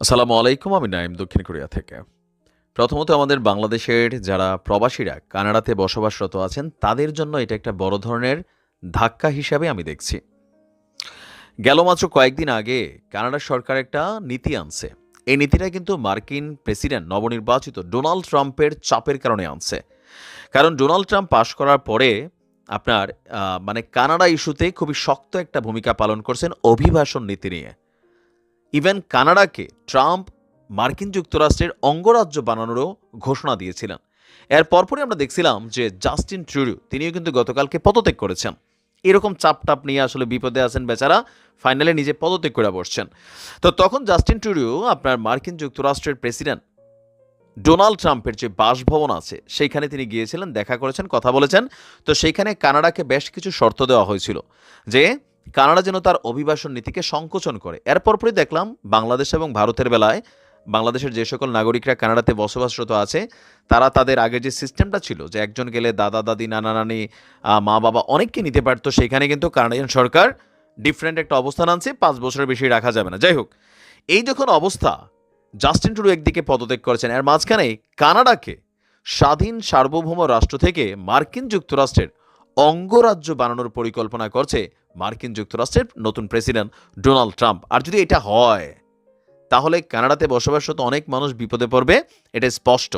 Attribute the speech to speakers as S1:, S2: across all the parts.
S1: আসসালামু আলাইকুম, আমি নাইম দক্ষিণ কোরিয়া থেকে। প্রথমত আমাদের বাংলাদেশের যারা প্রবাসীরা কানাডাতে বসবাসরত আছেন, তাদের জন্য এটা একটা বড় ধরনের ধাক্কা হিসাবে আমি দেখছি। গেল মাত্র কয়েকদিন আগে কানাডা সরকার একটা নীতি আনছে। এই নীতিটা কিন্তু মার্কিন প্রেসিডেন্ট, নবনির্বাচিত ডোনাল্ড ট্রাম্পের চাপের কারণে আনছে। কারণ ডোনাল্ড ট্রাম্প পাশ করার পরে আপনার মানে কানাডা ইস্যুতে খুবই শক্ত একটা ভূমিকা পালন করছেন অভিবাসন নীতি নিয়ে। ইভেন কানাডাকে ট্রাম্প মার্কিন যুক্তরাষ্ট্রের অঙ্গরাজ্য বানানোরও ঘোষণা দিয়েছিলেন। এর পরপরই আমরা দেখছিলাম যে জাস্টিন ট্রুডু, তিনিও কিন্তু গতকালকে পদত্যাগ করেছেন। এরকম চাপ টাপ নিয়ে আসলে বিপদে আছেন বেচারা, ফাইনালে নিজে পদত্যাগ করে বসছেন। তো তখন জাস্টিন ট্রুডু, আপনার মার্কিন যুক্তরাষ্ট্রের প্রেসিডেন্ট, ডোনাল্ড ট্রাম্পের যে বাসভবন আছে, সেইখানে তিনি গিয়েছিলেন, দেখা করেছেন, কথা বলেছেন। তো সেইখানে কানাডাকে বেশ কিছু শর্ত দেওয়া হয়েছিল যে কানাডা যেন তার অভিবাসন নীতিকে সংকোচন করে। এরপর পরই দেখলাম বাংলাদেশ এবং ভারতের বেলায় বাংলাদেশের যে সকল নাগরিকরা কানাডাতে বসবাসরত আছে, তারা তাদের আগে যে সিস্টেমটা ছিল যে একজন গেলে দাদা, দাদি, নানা, নানি মা, বাবা অনেককে নিতে পারতো, সেখানে কিন্তু কানাডিয়ান সরকার ডিফারেন্ট একটা অবস্থান আনছে, পাঁচ বছরের বেশি রাখা যাবে না। যাই হোক, এই যখন অবস্থা, জাস্টিন টুডু একদিকে পদত্যাগ করেছেন, এর মাঝখানে কানাডাকে স্বাধীন সার্বভৌম রাষ্ট্র থেকে মার্কিন যুক্তরাষ্ট্রের অঙ্গরাজ্য বানানোর পরিকল্পনা করছে মার্কিন যুক্তরাষ্ট্রের নতুন প্রেসিডেন্ট ডোনাল্ড ট্রাম্প। আর যদি এটা হয়, তাহলে কানাডাতে বসবাসরত অনেক মানুষ বিপদে পড়বে, এটা স্পষ্ট।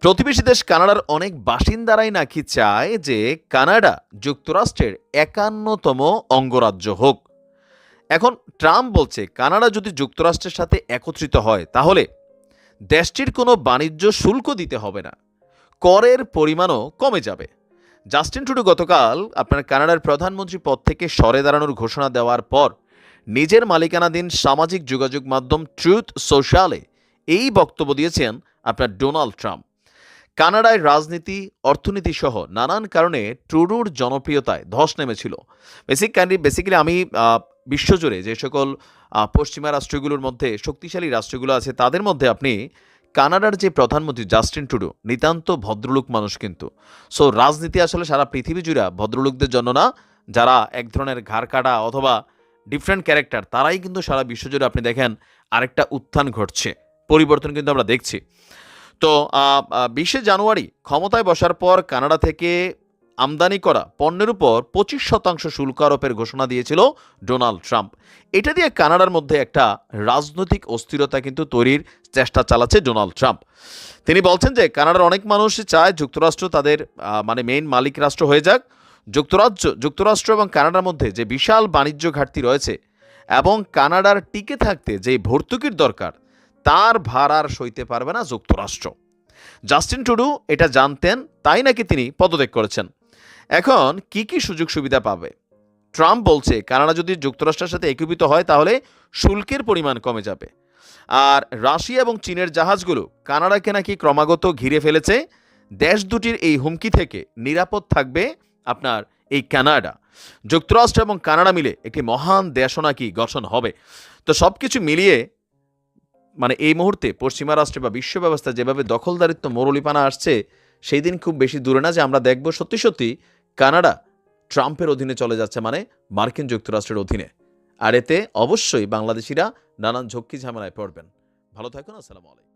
S1: প্রতিবেশী দেশ কানাডার অনেক বাসিন্দারাই নাকি চায় যে কানাডা যুক্তরাষ্ট্রের একান্নতম অঙ্গরাজ্য হোক। এখন ট্রাম্প বলছে, কানাডা যদি যুক্তরাষ্ট্রের সাথে একত্রিত হয়, তাহলে দেশটির কোনো বাণিজ্য শুল্ক দিতে হবে না। করের পরিমাণও কমে যাবে। জাস্টিন টুডু গতকাল আপনার কানাডার প্রধানমন্ত্রী পদ থেকে সরে দাঁড়ানোর ঘোষণা দেওয়ার পর নিজের মালিকানাধীন সামাজিক যোগাযোগ মাধ্যম ট্রুথ সোশ্যালে এই বক্তব্য দিয়েছেন আপনার ডোনাল্ড ট্রাম্প। কানাডায় রাজনীতি, অর্থনীতি সহ নানান কারণে ট্রুডুর জনপ্রিয়তায় ধস নেমেছিল। বেসিক্যালি বেসিক্যালি আমি বিশ্বজুড়ে যে সকল পশ্চিমা রাষ্ট্রগুলোর মধ্যে, শক্তিশালী রাষ্ট্রগুলো আছে, তাদের মধ্যে আপনি কানাডার যে প্রধানমন্ত্রী জাস্টিন টুডু নিতান্ত ভদ্রলোক মানুষ কিন্তু। সো রাজনীতি আসলে সারা পৃথিবী জুড়ে ভদ্রলোকদের জন্য না, যারা এক ধরনের ঘাড় কাটা অথবা ডিফারেন্ট ক্যারেক্টার তারাই কিন্তু সারা বিশ্বজুড়ে আপনি দেখেন আরেকটা উত্থান ঘটছে। পরিবর্তন কিন্তু আমরা দেখছি। তো বিশে জানুয়ারি ক্ষমতায় বসার পর কানাডা থেকে আমদানি করা পণ্যের উপর পঁচিশ শতাংশ শুল্ক আরোপের ঘোষণা দিয়েছিল ডোনাল্ড ট্রাম্প। এটা দিয়ে কানাডার মধ্যে একটা রাজনৈতিক অস্থিরতা কিন্তু তৈরির চেষ্টা চালাচ্ছে ডোনাল্ড ট্রাম্প। তিনি বলছেন যে কানাডার অনেক মানুষ চায় যুক্তরাষ্ট্র তাদের মানে মেইন মালিক রাষ্ট্র হয়ে যাক। যুক্তরাজ্য, যুক্তরাষ্ট্র এবং কানাডার মধ্যে যে বিশাল বাণিজ্য ঘাটতি রয়েছে এবং কানাডার টিকে থাকতে যে ভর্তুকির দরকার, তার ভার আর সইতে পারবে না যুক্তরাষ্ট্র। জাস্টিন টুডু এটা জানতেন, তাই নাকি তিনি পদত্যাগ করেছেন? এখন কি কি সুযোগ সুবিধা পাবে? ট্রাম্প বলছে, কানাডা যদি যুক্তরাষ্ট্রের সাথে একীভূত হয়, তাহলে শুল্কের পরিমাণ কমে যাবে। আর রাশিয়া এবং চীনের জাহাজগুলো কানাডাকে নাকি ক্রমাগত ঘিরে ফেলেছে। দেশ দুটির এই হুমকি থেকে নিরাপদ থাকবে আপনার এই কানাডা। যুক্তরাষ্ট্র এবং কানাডা মিলে একটি মহান দেশও নাকি গঠন হবে? তো সব কিছু মিলিয়ে মানে এই মুহূর্তে পশ্চিমা রাষ্ট্রে বা বিশ্ব ব্যবস্থা যেভাবে দখলদারিত্ব মরলিপানা আসছে, সেই দিন খুব বেশি দূরে না যে আমরা দেখব সত্যি সত্যি কানাডা ট্রাম্পের অধীনে চলে যাচ্ছে মানে মার্কিন যুক্তরাষ্ট্রের অধীনে। আর এতে অবশ্যই বাংলাদেশিরা নানান ঝক্কি ঝামেলায় পড়বেন। ভালো থাকুন, আসসালামু আলাইকুম।